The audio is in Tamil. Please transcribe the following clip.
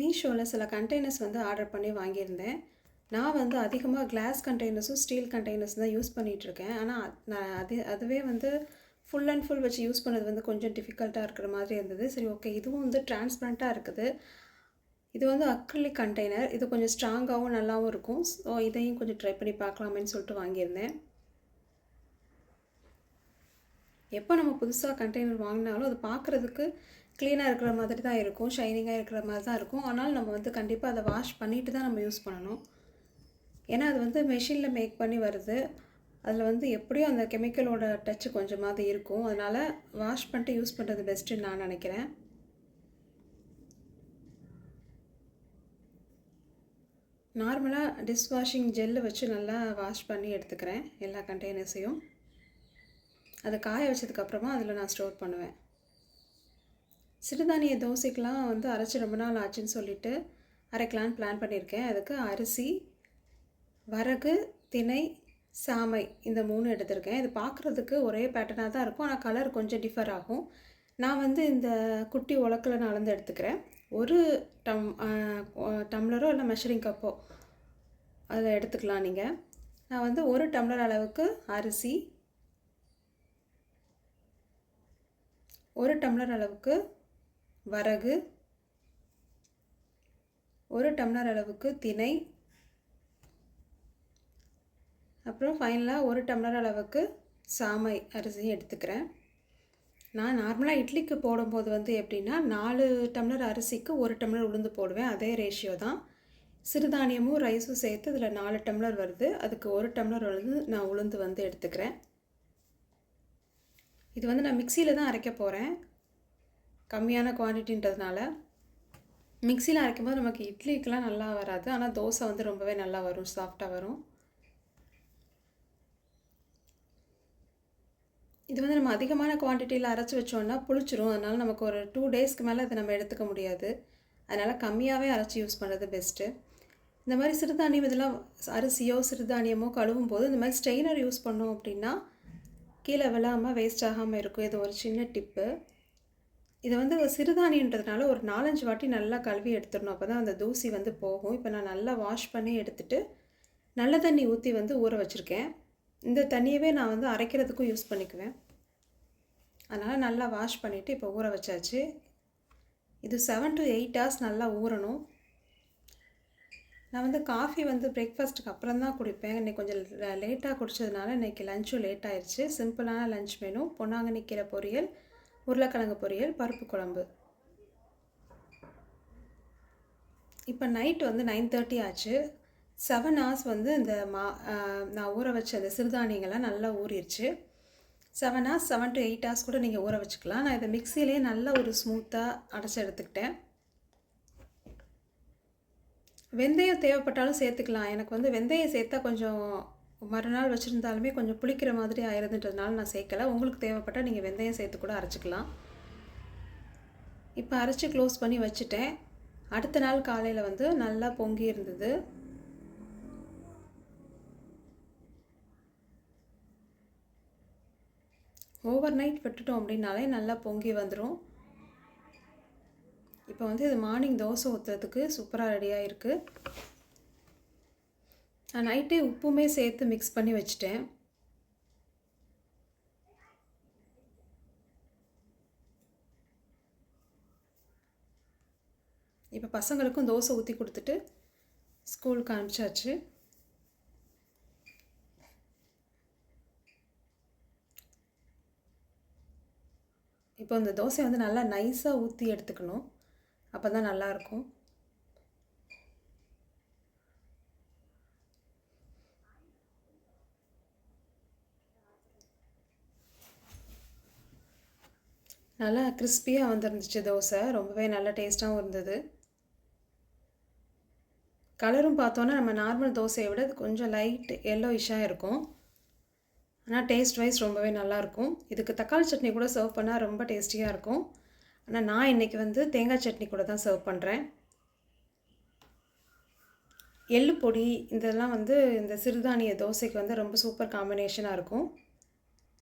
மீஷோவில் சில கண்டெய்னர்ஸ் வந்து ஆர்டர் பண்ணி வாங்கியிருந்தேன். நான் வந்து அதிகமாக கிளாஸ் கண்டெய்னர்ஸும் ஸ்டீல் கண்டெய்னர்ஸ் தான் யூஸ் பண்ணிகிட்ருக்கேன் ஆனால் நான் அது அதுவே வந்து ஃபுல் அண்ட் ஃபுல் வச்சு யூஸ் பண்ணது வந்து கொஞ்சம் டிஃபிகல்ட்டாக இருக்கிற மாதிரி இருந்தது. சரி ஓகே இதுவும் வந்து டிரான்ஸ்பரண்ட்டாக இருக்குது. இது வந்து அக்ரிலிக் கண்டெய்னர் இது கொஞ்சம் ஸ்ட்ராங்காகவும் நல்லாவும் இருக்கும். ஸோ இதையும் கொஞ்சம் ட்ரை பண்ணி பார்க்கலாமேன்னு சொல்லிட்டு வாங்கியிருந்தேன். எப்போ நம்ம புதுசாக கண்டெய்னர் வாங்கினாலும் அது பார்க்குறதுக்கு க்ளீனாக இருக்கிற மாதிரி தான் இருக்கும் ஷைனிங்காக இருக்கிற மாதிரி தான் இருக்கும். ஆனால் நம்ம வந்து கண்டிப்பாக அதை வாஷ் பண்ணிட்டு தான் நம்ம யூஸ் பண்ணணும். ஏன்னா அது வந்து மெஷினில் மேக் பண்ணி வருது. அதில் வந்து எப்படியும் அந்த கெமிக்கலோட டச்சு கொஞ்சமாவது இருக்கும். அதனால் வாஷ் பண்ணிட்டு யூஸ் பண்ணுறது பெஸ்ட்டுன்னு நான் நினைக்கிறேன். நார்மலாக டிஷ் வாஷிங் ஜெல்லு வச்சு நல்லா வாஷ் பண்ணி எடுத்துக்கிறேன் எல்லா கண்டெய்னர்ஸையும் அதை காய வச்சதுக்கப்புறமா அதில் நான் ஸ்டோர் பண்ணுவேன். சிறுதானிய தோசைக்கெலாம் வந்து அரைச்சி ரொம்ப நாள் ஆச்சுன்னு சொல்லிட்டு அரைக்கலான்னு பிளான் பண்ணியிருக்கேன். அதுக்கு அரிசி வரகு திணை சாமை இந்த மூணு எடுத்திருக்கேன். இது பார்க்குறதுக்கு ஒரே பேட்டர்னாக தான் இருக்கும். ஆனால் கலர் கொஞ்சம் டிஃபர் ஆகும். நான் வந்து இந்த குட்டி உலக்கில் நான் அளந்து எடுத்துக்கிறேன். ஒரு டம் டம்ளரோ இல்லை மெஷரிங் கப்போ அதில் எடுத்துக்கலாம் நீங்கள் நான் வந்து ஒரு டம்ளர் அளவுக்கு அரிசி ஒரு டம்ளர் அளவுக்கு வரகு ஒரு டம்ளர் அளவுக்கு திணை அப்புறம் ஃபைனலாக ஒரு டம்ளர் அளவுக்கு சாமை அரிசியும் எடுத்துக்கிறேன். நான் நார்மலாக இட்லிக்கு போடும்போது வந்து எப்படின்னா நாலு டம்ளர் அரிசிக்கு ஒரு டம்ளர் உளுந்து போடுவேன். அதே ரேஷியோ தான். சிறுதானியமும் ரைஸும் சேர்த்து இதில் நாலு டம்ளர் வருது. அதுக்கு ஒரு டம்ளர் உளுந்து நான் உளுந்து வந்து எடுத்துக்கிறேன். இது வந்து நான் மிக்சியில் தான் அரைக்க போகிறேன் கம்மியான குவான்டிட்டின்றதுனால மிக்சியில் அரைக்கும் போது நமக்கு இட்லிக்கெலாம் நல்லா வராது. ஆனால் தோசை வந்து ரொம்பவே நல்லா வரும் சாஃப்டாக வரும். இது வந்து நம்ம அதிகமான குவான்டிட்டியில் அரைச்சி வச்சோன்னா புளிச்சிரும். அதனால் நமக்கு ஒரு டூ டேஸ்க்கு மேலே அதை நம்ம எடுத்துக்க முடியாது. அதனால் கம்மியாகவே அரைச்சி யூஸ் பண்ணுறது பெஸ்ட்டு இந்த மாதிரி சிறுதானியம் இதெல்லாம் அரிசியோ சிறுதானியமோ கழுவும் போது இந்த மாதிரி ஸ்ட்ரெயினர் யூஸ் பண்ணோம் அப்படின்னா கீழே விழாமல் வேஸ்ட் ஆகாமல் இருக்கும். இது ஒரு சின்ன டிப்பு இது வந்து சிறுதானியன்றதுனால ஒரு நாலஞ்சு வாட்டி நல்லா கழுவி எடுத்துடணும். அப்போ தான் அந்த தூசி வந்து போகும். இப்போ நான் நல்லா வாஷ் பண்ணி எடுத்துகிட்டு நல்ல தண்ணி ஊற்றி வந்து ஊற வச்சுருக்கேன். இந்த தண்ணியவே நான் வந்து அரைக்கிறதுக்கும் யூஸ் பண்ணிக்குவேன். அதனால் நல்லா வாஷ் பண்ணிவிட்டு இப்போ ஊற வச்சாச்சு. இது செவன் டு எயிட் ஹவர்ஸ் நல்லா ஊறணும். நான் வந்து காஃபி வந்து பிரேக்ஃபாஸ்ட்டுக்கு அப்புறம் தான் குடிப்பேன். இன்றைக்கி கொஞ்சம் லேட்டாக குடித்ததுனால இன்றைக்கி லஞ்சும் லேட் ஆயிடுச்சு சிம்பிளான லஞ்ச் மெனு பொன்னாங்கண்ணி கீரை பொரியல். உருளைக்கிழங்கு பொரியல் பருப்பு குழம்பு. இப்போ நைட் வந்து நைன் தேர்ட்டி ஆச்சு. செவன் ஹவர்ஸ் வந்து இந்த மா நான் ஊற வச்ச அந்த சிறுதானியங்கள்லாம் நல்லா ஊறிடுச்சு seven hours seven to eight hours கூட நீங்கள் ஊற வச்சுக்கலாம். நான் இதை மிக்சிலே நல்லா ஒரு ஸ்மூத்தாக அடைச்சி எடுத்துக்கிட்டேன். வெந்தயம் தேவைப்பட்டாலும் சேர்த்துக்கலாம். எனக்கு வந்து வெந்தயம் சேர்த்தா கொஞ்சம் மறுநாள் வச்சுருந்தாலுமே கொஞ்சம் புளிக்கிற மாதிரி ஆயிருதுன்றதுனால நான் சேர்க்கலை. உங்களுக்கு தேவைப்பட்டால் நீங்கள் வெந்தயம் சேர்த்து கூட அரைச்சிக்கலாம். இப்போ அரைச்சி க்ளோஸ் பண்ணி வச்சுட்டேன். அடுத்த நாள் காலையில் வந்து நல்லா பொங்கி இருந்தது. ஓவர் நைட் விட்டுட்டோம் அப்படின்னாலே நல்லா பொங்கி வந்துடும் இப்போ வந்து இது மார்னிங் தோசை ஊற்றுறதுக்கு சூப்பராக ரெடியாக இருக்குது நான் நைட்டே உப்புமே சேர்த்து மிக்ஸ் பண்ணி வச்சுட்டேன். இப்போ பசங்களுக்கும் தோசை ஊற்றி கொடுத்துட்டு ஸ்கூலுக்கு அனுப்பிச்சாச்சு. இப்போ இந்த தோசை வந்து நல்லா நைஸாக ஊற்றி எடுத்துக்கணும். அப்போ தான் நல்லாயிருக்கும் நல்லா கிறிஸ்பியாக வந்துருந்துச்சு தோசை. ரொம்பவே நல்ல டேஸ்ட்டாகவும் இருந்தது. கலரும் பார்த்தோன்னா நம்ம நார்மல் தோசையை விட இது கொஞ்சம் லைட் எல்லோயிஷாக இருக்கும். ஆனால் டேஸ்ட் வைஸ் ரொம்பவே நல்லாயிருக்கும் இதுக்கு தக்காளி சட்னி கூட சர்வ் பண்ணால் ரொம்ப டேஸ்டியாக இருக்கும். ஆனால் நான் இன்றைக்கி வந்து தேங்காய் சட்னி கூட தான் சர்வ் பண்ணுறேன் எள்ளு பொடி இதெல்லாம் வந்து இந்த சிறுதானிய தோசைக்கு வந்து ரொம்ப சூப்பர் காம்பினேஷனாக இருக்கும்.